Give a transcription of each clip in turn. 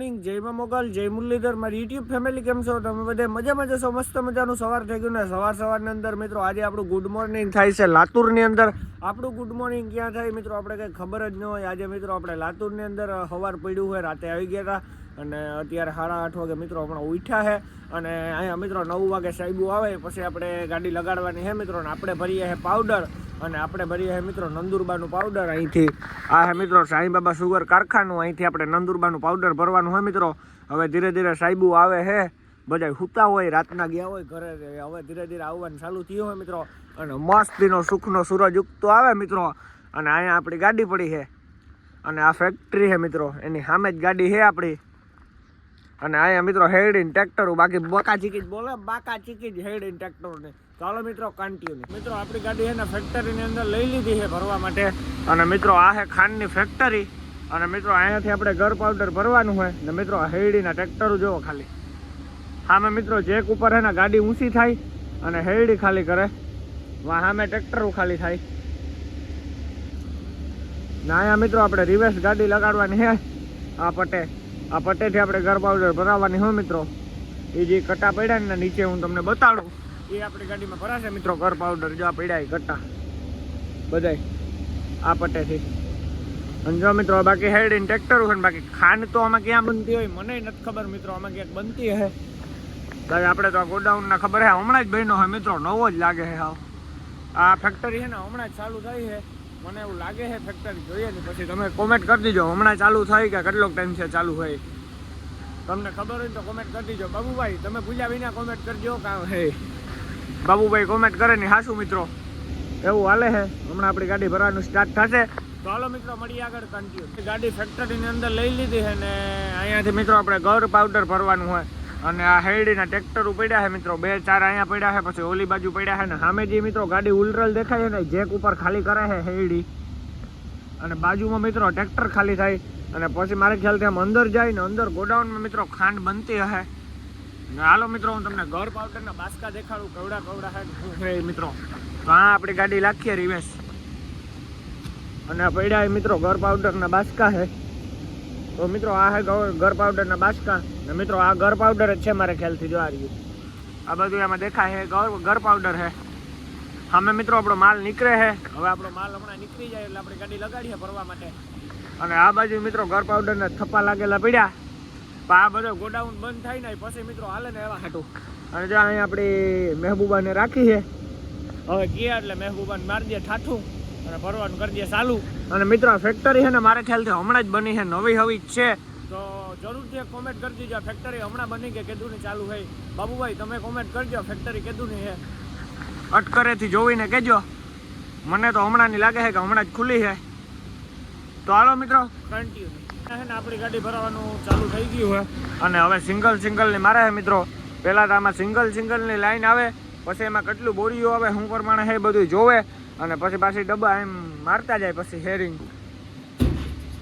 જય મોગલ જય મુરલીધર મારી યુટ્યુબ ફેમિલી કેમ છો? તમે બધે મજા છો? મસ્ત મજાનું સવાર થઈ ગયું ને સવાર સવારની અંદર મિત્રો આજે આપણું ગુડ મોર્નિંગ થાય છે લાતુરની અંદર. આપણું ગુડ મોર્નિંગ ક્યાં થાય મિત્રો? આપણે કંઈ ખબર જ ન હોય. આજે મિત્રો આપણે લાતુરની અંદર સવાર પડ્યું હોય રાતે આવી ગયા હતા અને અત્યારે સાડા આઠ વાગે મિત્રો હમણાં ઉઠ્યા છે અને અહીંયા મિત્રો નવ વાગે સાહેબું આવે. પછી આપણે ગાડી લગાડવાની છે મિત્રો ને આપણે ભરીએ છે પાવડર અને આપણે ભરીએ છે મિત્રો નંદુરબાનું પાવડર અહીંથી આ છે મિત્રો સાંઈબાબા સુગર કારખાનું. અહીંથી આપણે નંદુરબાનું પાવડર ભરવાનું હોય મિત્રો. હવે ધીરે ધીરે સાહેબુ આવે છે બધા સૂતા હોય, રાતના ગયા હોય ઘરે, હવે ધીરે ધીરે આવવાનું ચાલુ થયું હોય મિત્રો. અને મસ્તીનો, સુખનો સૂરજ ઉગતો આવે મિત્રો. અને અહીંયા આપણી ગાડી પડી છે અને આ ફેક્ટરી છે મિત્રો. એની સામે જ ગાડી છે આપણી. અને અહીંયા મિત્રો હેડીન ટ્રેક્ટર બાકી બાકા ચીકી બોલે, બાકા ચીકી જ હેડીન ટ્રેક્ટરોને ચાલો મિત્રો કન્ટિન્યુ મિત્રો, આપણી ગાડી એના ને ફેક્ટરીની અંદર લઈ લીધી છે ભરવા માટે. અને મિત્રો, આ છે ખાંડની ફેક્ટરી અને મિત્રો, અહીંયાથી આપણે ઘર પાવડર ભરવાનું હોય ને મિત્રો હેડીના ટ્રેક્ટરો જોવો ખાલી. સામે મિત્રો, જેક ઉપર છે ને ગાડી ઊંચી થાય અને હેડી ખાલી કરે. વા સામે ટ્રેક્ટરો ખાલી થાય. ને અહીંયા મિત્રો, આપણે રિવર્સ ગાડી લગાડવાની છે. આ પટે આ પટેથી આપણે ઘર પાવડર ભરાવવાની હોય મિત્રો? એ જે કટા પડ્યા ને નીચે હું તમને બતાડું. એ આપણી ગાડીમાં ભરાશે મિત્રો ઘર પાવડર, જો આ પડ્યા એ કટા. બધાય. આ પટેથી અને મિત્રો બાકી હેડીને ટ્રેક્ટર હોય બાકી ખાંડ તો આમાં ક્યાં બનતી હોય, મને નથી ખબર મિત્રો, આમાં ક્યાંક બનતી હે. ભાઈ, આપણે તો આ ગોડાઉનના ખબર હે, હમણાં જ બન્યો હોય મિત્રો, નવો જ લાગે હે આ ફેક્ટરી છે ને, હમણાં જ ચાલુ થઈ છે મને એવું લાગે છે ફેક્ટરી જોઈએ ને પછી તમે કોમેન્ટ કરી દીજો. હમણાં ચાલુ થાય કે કેટલોક ટાઈમ છે ચાલુ હોય. તમને ખબર હોય તો કોમેન્ટ કરી દીજો. બાબુભાઈ, તમે ભૂલ્યા વિના કોમેન્ટ કરજો કામ હે? બાબુભાઈ કોમેન્ટ કરે ને હાસુ મિત્રો. એવું હાલે છે. હમણાં આપણી ગાડી ભરવાનું સ્ટાર્ટ થશે. તો હાલો મિત્રો મળી આગળ કન્ટિન્યુ ગાડી ફેક્ટરીની અંદર લઈ લીધી છે ને અહીંયાથી મિત્રો આપણે ગૌર પાવડર ભરવાનું હોય. અને આ હેરડીના ટ્રેક્ટર પડ્યા છે મિત્રો. બે ચાર અહીંયા પડ્યા છે, પછી ઓલી બાજુ પડ્યા છે સામે જે મિત્રો ગાડી ઉલરલ દેખાય છે ને, જેક ઉપર ખાલી કરે છે હેરડી. અને બાજુમાં મિત્રો ટ્રેક્ટર ખાલી થાય અને પછી મારે ખ્યાલથી આમ અંદર જાય ને અંદર ગોડાઉનમાં મિત્રો ખાંડ બનતી હશે. ને હાલો મિત્રો, હું તમને ઘર પાવડરના બાસકા દેખાડું, કવડા કવડા હે મિત્રો, તો હા આપણી ગાડી લાખીએ રિવેશ. અને પડ્યા મિત્રો ઘર પાવડરના બાસકા છે. તો મિત્રો, આ હે ઘર પાવડરના બાસકા. ને મિત્રો, આ ઘર પાવડર જ છે મારે ખ્યાલથી જો આ રહ્યું આ બધું એમાં દેખાય છે ઘર પાવડર છે સામે મિત્રો, આપણો માલ નીકળે છે હવે આપણો માલ હમણાં નીકળી જાય એટલે આપણે ગાડી લગાડીએ ભરવા માટે. અને આ બાજુ મિત્રો, ઘર પાવડરના થપ્પા લાગેલા પડ્યા. પણ આ બધો ગોડાઉન બંધ થાય ને પછી મિત્રો હાલે ને એવા હાટું. અને જો અહીંયા આપણી મહેબૂબાને રાખી છે. હવે ગયા એટલે મહેબૂબાને મારી દે ઠાઠું. અને ભરવાનું કરી દે ચાલુ. અને મિત્રો ફેક્ટરી છે ને મારે ખ્યાલથી હમણાં જ બની છે નવી હવી જ છે. તો જરૂરથી કોમેન્ટ કરી દીજો ફેક્ટરી હમણાં બની કે કેદું ની ચાલુ હોય બાબુભાઈ તમે કોમેન્ટ કરજો ફેક્ટરી કેદું ની છે? અટકરેથી જોઈને કહેજો. મને તો હમણાં ની લાગે છે કે હમણાં જ ખુલ્લી છે. તો હાલો મિત્રો. કન્ટિન્યુ છે ને આપણી ગાડી ભરાવાનું ચાલુ થઈ ગયું છે. અને હવે સિંગલ સિંગલની મારે છે મિત્રો. પહેલાં તો આમાં સિંગલ સિંગલની લાઈન આવે પછી એમાં કેટલું બોરીઓ આવે શું પ્રમાણે છે બધું જોવે. અને પછી પાછી ડબ્બા એમ મારતા જાય પછી હેરિંગ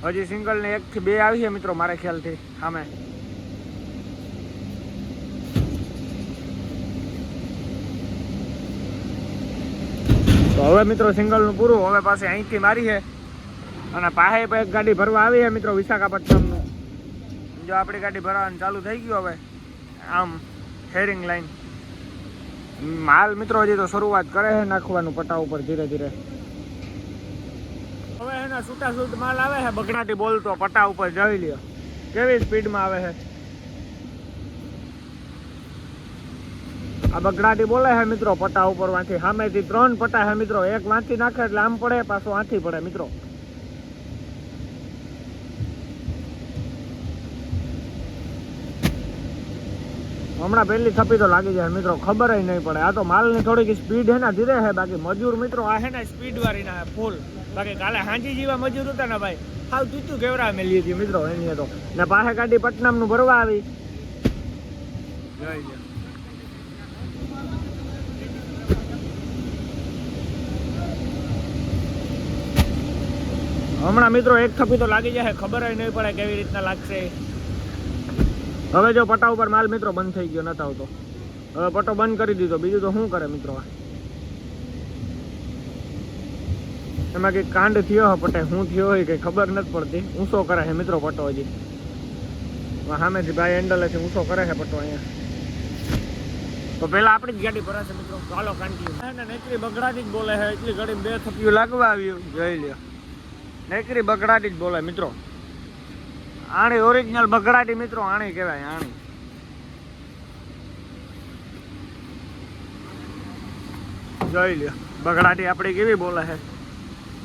હજી સિંગલને એકથી બે આવી છે મિત્રો મારા ખ્યાલથી, સામે. તો હવે મિત્રો સિંગલનું પૂરું, હવે પાસે અહીંથી મારી છે. અને પાસે એક ગાડી ભરવા આવી છે મિત્રો વિશાખાપટ્ટનમનું. જો આપણી ગાડી ભરવાનું ચાલુ થઈ ગયું હવે, આમ હેરિંગ લાઈન માલ મિત્રો હજી તો શરૂઆત કરે છે નાખવાનું પટા ઉપર ધીરે ધીરે. હવે એના છૂટા છૂટ માલ આવે છે બગડાટી બોલતો પટા ઉપર જઈ લ્યો. કેવી સ્પીડમાં આવે છે? આ બગડાટી બોલે છે મિત્રો પટા ઉપર વાંચી. સામેથી ત્રણ પટા છે મિત્રો એક વાંચી નાખે એટલે આમ પડે પાછો આથી પડે મિત્રો. હમણાં પહેલી થપી તો લાગી જાય મિત્રો, ખબર જ નહીં પડે. આ તો માલની થોડીક સ્પીડ હે ને, ધીરે હે બાકી મજૂર મિત્રો, આ હે ને સ્પીડ વાળી ના ફૂલ બાકી કાલે હાંજી જેવા મજૂર હતા ને ભાઈ, હાવ તું કેવરા મેં લીધી મિત્રો એની તો. ને પાસે ગાડી પટનામનું ભરવા આવી. જય હમણાં મિત્રો એક થપી તો લાગી જાય, ખબર નહીં પડે કેવી રીતના લાગશે. હવે જો પટા ઉપર માલ મિત્રો બંધ થઈ ગયો નતા આવતો. હવે પટ્ટો બંધ કરી દીધો. બીજું તો શું કરે મિત્રો? એમાં કઈ કાંડ થયો હે પટે શું થયો હોય કઈ ખબર નથી પડતી. ઊંચો કરે છે મિત્રો પટ્ટો હજી. સામેથી ભાઈ હેન્ડલેથી ઊંચો કરે છે પટ્ટો અહીંયા. તો પહેલા આપણી જ ગાડી ભરાશે મિત્રો. ચાલો કન્ટિન્યુ ને નેકરી બગડાટી જ બોલે છે. એટલી ઘડી બે થપ્યું લાગવા આવ્યું જોઈ લ્યો. નેકરી બગડાટી જ બોલે મિત્રો. આણી ઓરિજિનલ બગડાટી મિત્રો, આણી કહેવાય, આણી. જોઈ લ્યો, બગડાટી આપણી કેવી બોલે છે.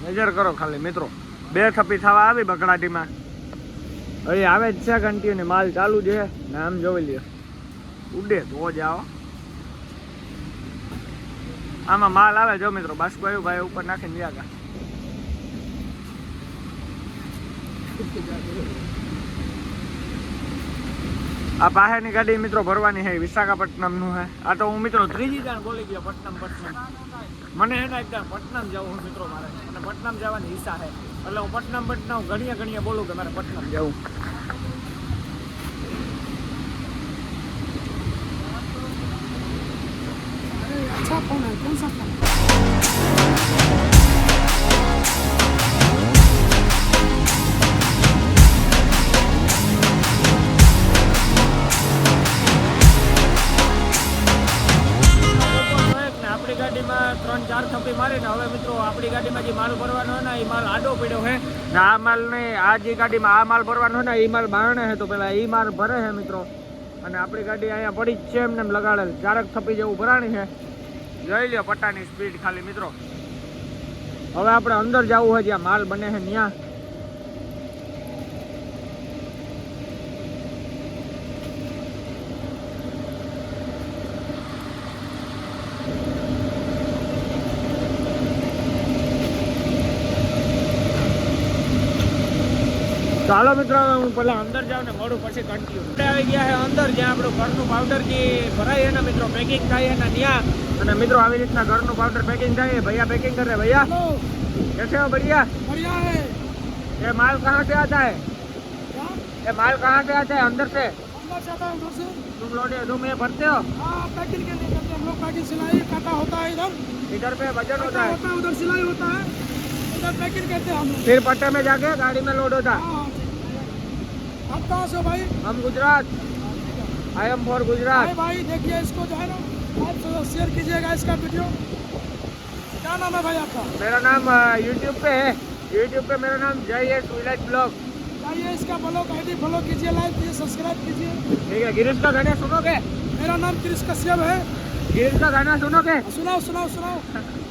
નજર કરો ખાલી મિત્રો, બે થપ્પી થવા આવી બગડાટીમાં. અહીં આવે જ છે કન્ટિન્યુ માલ ચાલુ છે, ને આમ જોઈ લ્યો. ઉડે તો જ આવો. આમાં માલ આવે જો મિત્રો બાસ્કો આવ્યું ભાઈ ઉપર નાખીને ગયા આ પાહેરની ગાડી મિત્રો ભરવાની છે, વિશાખાપટ્ટનમનું છે. આ તો હું મિત્રો ત્રીજી જાણ બોલી ગયો પટનમ પટનમ મને એના એકદમ પટનમ જવું હું મિત્રો મારે. અને પટનમ જવાની ઈચ્છા છે. એટલે હું પટનમ પટનમ ઘણીએ ઘણીએ બોલું કે મારે પટનમ જવું. અચ્છા કોણ થપ્પી મારીને હવે મિત્રો આપણી ગાડીમાં જે માલ ભરવાનો હોય ને, એ માલ આડો પડ્યો છે. ને આ માલ ને આ જે ગાડીમાં આ માલ ભરવાનો હોય ને, એ માલ બારણે છે તો પેલા એ માલ ભરે છે મિત્રો. અને આપણી ગાડી અહીંયા પડી જ છે એમને એમ લગાડેલ. ચારક થપી જેવું ભરાણી છે. જોઈ લ્યો પટ્ટાની સ્પીડ ખાલી મિત્રો. હવે આપણે અંદર જવું હોય જ્યાં માલ બને છે ત્યાં ચાલો મિત્રો હવે હું પેલા અંદર જાઉં ને મળું પછી કન્ટિન્યુ આપણે આવી ગયા છે અંદર જ્યાં આપણું ઘરનું પાવડર જે ભરાય ને મિત્રો પેકિંગ થાય ને ત્યાં અને મિત્રો આવી રીતના ઘરનું પાવડર પેકિંગ થાય ભૈયા પેકિંગ કરે ભૈયા हेलो कैसे हो बढ़िया बढ़िया है ये माल कहाँ से आता है क्या ये माल कहाँ से आता है अंदर से अंदर से आता है उधर से तुम लोड तुम ये भरते हो हाँ पैकिंग के लिए करते हैं हम लोग पैकिंग सिलाई काटा होता है इधर इधर पे वजन काटा होता है होता है उधर सिलाई होता है उधर पैकिंग करते हैं हम लोग फिर पट्टे में जाके गाड़ी में लोड होता है हाँ ठीक है। आप कहाँ से हो भाई हम गुजरात आई एम फॉर भाई गुजरात भाई देखिए इसको जो है ना आप शेयर कीजिएगा इसका वीडियो क्या नाम है भाई आपका मेरा नाम यूट्यूब पे है यूट्यूब पे मेरा नाम जय एस विलेज ब्लॉग जाइए इसका ब्लॉग आईडी फॉलो कीजिए लाइक कीजिए सब्सक्राइब कीजिए ठीक है गिरीश का गाना सुनोगे मेरा नाम क्रिश कश्यप है गिरीश का गाना सुनोगे सुनाओ सुनाओ सुनाओ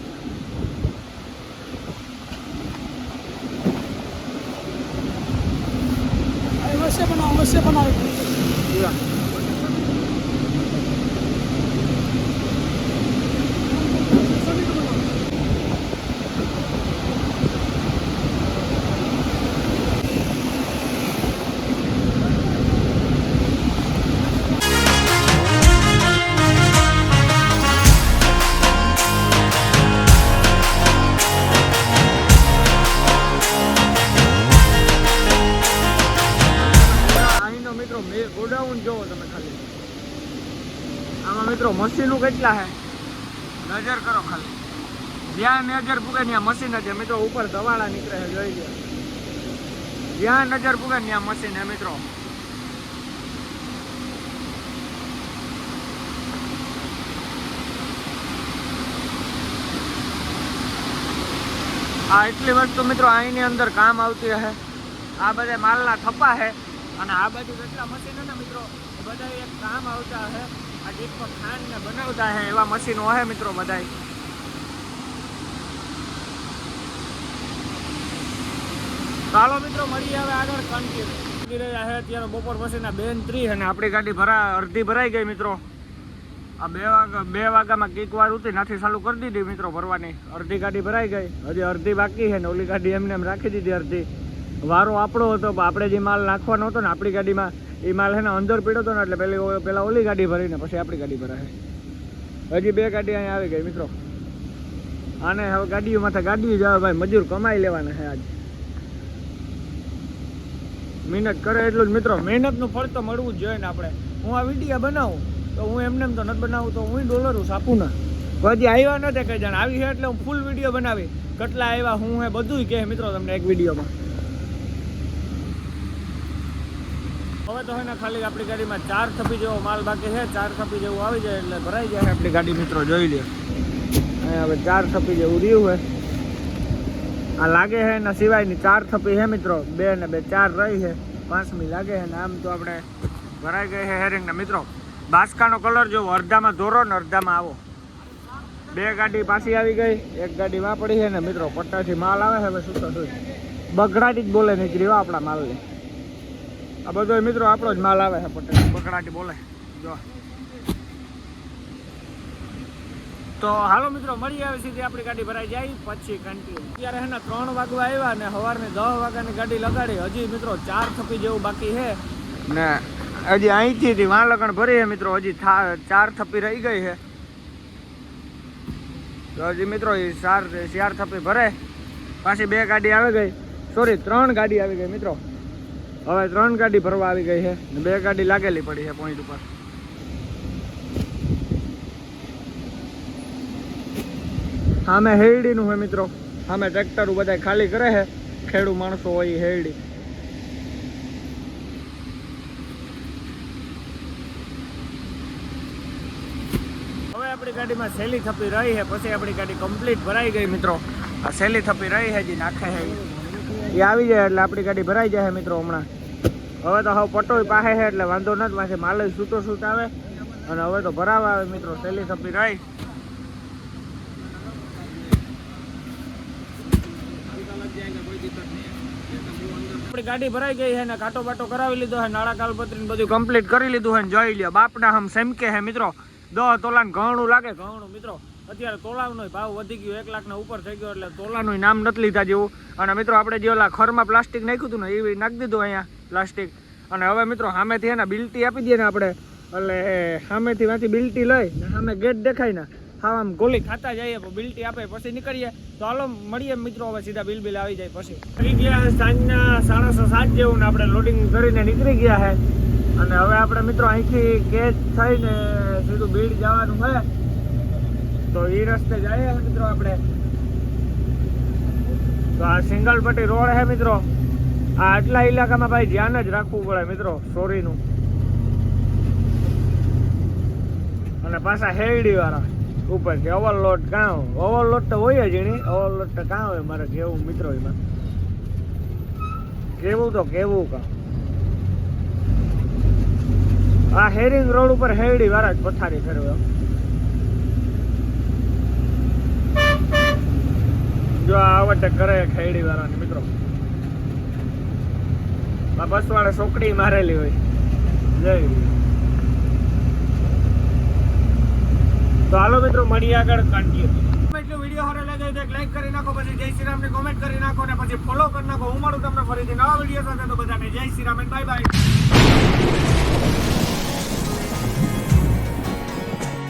సమస్య మన મશીનો કેટલા હે? નજર કરો ખાલી. જ્યાં નજર પૂગે ત્યાં મશીન છે. મિત્રો, ઉપર દવાળા નીકળે છે, જોઈ લો જ્યાં નજર પૂગે ત્યાં મશીન હે મિત્રો. આ એટલી વસ્તુ, મિત્રો અહીંની અંદર કામ આવતી હે. આ બધા માલના થપ્પા હે. અને આ બાજુ જેટલા મશીનો ને, મિત્રો બધા એક કામ આવતા હશે આ ડીપમાં ખાંડ ને બનાવતા હે એવા મશીનો હે મિત્રો બધાય. ચાલો મિત્રો, મળીએ હવે આગળ કન્ટિન્યુ રહ્યા છે અત્યારે બપોર પછીના બેન ત્રી અને આપણી ગાડી ભરા, અડધી ભરાઈ ગઈ મિત્રો. આ બે વાગા, બે વાગ્યામાં કીક વાર ઉતરી નાથી ચાલુ કરી દીધી મિત્રો ભરવાની. અડધી ગાડી ભરાઈ ગઈ. હજી અડધી બાકી છે ને ઓલી ગાડી એમને એમ રાખી દીધી અડધી. વારો આપણો હતો, પણ આપણે જે માલ નાખવાનો હતો ને આપણી ગાડીમાં એ માલ છે ને અંદર પીડ્યો હતો ને એટલે પેલી પેલા ઓલી ગાડી ભરીને પછી આપણી ગાડી ભરાય હજી બે ગાડી અહીંયા આવી ગઈ મિત્રો. આને હવે ગાડીઓ માથે ગાડીઓ જ આવે ભાઈ, મજૂર કમાઈ લેવાના છે આજ. મહેનત કરે એટલું જ મિત્રો. મહેનતનું ફળ તો મળવું જ જોઈએ ને આપણે. હું આ વીડિયો બનાવું તો હું એમને એમ તો નથી બનાવું તો હું ડોલર આપું ના. હજી આવ્યા નથી કઈ જણ. આવી છે એટલે હું ફૂલ વીડિયો બનાવી. કેટલા આવ્યા, હું હે બધું કહે મિત્રો તમને એક વિડીયોમાં. હવે તો હોય ને ખાલી આપણી ગાડીમાં ચાર થપી જેવો માલ બાકી છે, ચાર થપી જેવું આવી જાય એટલે ભરાઈ જાય. આપણી ગાડી મિત્રો જોઈ લે. હવે ચાર થપી જેવું રહ્યું હોય આ લાગે છે એના સિવાયની ચાર થપી છે મિત્રો. બે ને બે, ચાર રહી છે. પાંચમી લાગે છે ને આમ તો આપણે ભરાઈ ગઈ છે હેરિંગના. મિત્રો, બાસકાનો કલર જો અડધામાં દોરો ને અડધામાં આવો. બે ગાડી પાછી આવી ગઈ. એક ગાડી વાપડી છે ને મિત્રો, પટ્ટાથી માલ આવે છે, હવે શું તો બગડાટી જ બોલે નીકળી આપણા માલની. આ બધો મિત્રો આપણો જ માલ આવે છે પટેલ. બકડાટી બોલે. જો. તો હાલો મિત્રો મળી આવે સીધી આપણી ગાડી ભરાઈ જાય પછી કન્ટિન્યુ અત્યારે હે ને ત્રણ વાગવા આવ્યા ને સવારની દસ વાગ્યાની ગાડી લગાડી. હજી મિત્રો ચાર થપી જેવું બાકી છે. ને હજી અહીંથી થી વાં લગણ ભરી છે મિત્રો હજી ચાર થપી રહી ગઈ છે. તો હજી મિત્રો એ ચાર ચાર થપી ભરે. પાછી બે ગાડી આવી ગઈ. સોરી ત્રણ ગાડી આવી ગઈ મિત્રો. હવે ત્રણ ગાડી ભરવા આવી ગઈ છે બે ગાડી લાગેલી પડી છે પોઈન્ટ ઉપર. સામે હેરડીનું હોય મિત્રો. સામે ટ્રેક્ટર બધા ખાલી કરે છે. ખેડૂ માણસો હોય હેરડી. હવે આપણી ગાડીમાં સેલી થપી રહી છે. પછી આપણી ગાડી કમ્પ્લીટ ભરાઈ ગઈ મિત્રો. આ સેલી થપી રહી છે જે નાખે છે. એ આવી જાય એટલે આપણી ગાડી ભરાઈ જાય મિત્રો હમણાં. હવે તો હવે પટોય પાસે છે એટલે વાંધો નથી પાસે માલ સૂતો સૂત આવે. અને હવે તો ભરાવા આવે મિત્રો, સેલી સપી રહી આપણી ગાડી ભરાઈ ગઈ છે કાંટો બાટો કરાવી લીધો છે, નાળા કાલપત્રી બધું કમ્પ્લીટ કરી લીધું છે જોઈ લ્યો. બાપના હમ સેમકે હે મિત્રો. દો તોલા ઘણું લાગે ઘણું મિત્રો. અત્યારે તોલાનો ભાવ વધી ગયો, એક લાખ ઉપર થઈ ગયો એટલે તોલાનું નામ નથી લીધા જેવું. અને મિત્રો, આપણે જે ઓલા ખરમાં પ્લાસ્ટિક નાખ્યું હતું ને એ નાખી દીધું અહીંયા પ્લાસ્ટિક. અને હવે મિત્રો, સામેથી એના બિલ્ટી આપી દઈએ ને આપણે. એટલે સામેથી વાંચી બિલટી લઈ સામે ગેટ દેખાય ને હા આમ ગોલી ખાતા જઈએ બિલટી આપે, પછી નીકળીએ. તો હાલો, મળીએ મિત્રો, હવે સીધા બિલ બિલ આવી જાય પછી. નીકળી ગયા સાંજના સાડા સાત જેવું ને આપણે લોડિંગ કરીને નીકળી ગયા છે અને હવે આપણે મિત્રો અહીંથી ગેટ થઈને સીધું બીડ જવાનું છે તો એ રસ્તે જઈએ મિત્રો આપણે. તો આ સિંગલ પટ્ટી રોડ છે મિત્રો. આ આટલા ઇલાકામાં ભાઈ ધ્યાન જ રાખવું પડે મિત્રો, સોરીનું. અને પાછા હેરડી વાળા ઉપર કે ઓવરલોડ કાં ઓવરલોડ તો હોય જ એની ઓવરલોડ તો કાં હોય મારે કેવું મિત્રો એમાં. કેવું તો કેવું કાં. આ હેરિંગ રોડ ઉપર હેરડી વાળા જ પથારી ફેરવે. જો આવટે કરે ખેડી વાળાને મિત્રો. આ બસ વાળા સોકડી મારેલી હોય. જય તો હાલો મિત્રો, મળીએ આગળ કન્ટિન્યુ એટલું વીડિયો સારો લાગે તો લાઈક કરી નાખો, પછી જય શ્રી રામને કોમેન્ટ કરી નાખો ને પછી ફોલો કરી નાખો. હું મળું તમને ફરીથી નવા વીડિયો સાથે, તો બધાને જય શ્રી રામ બાય બાય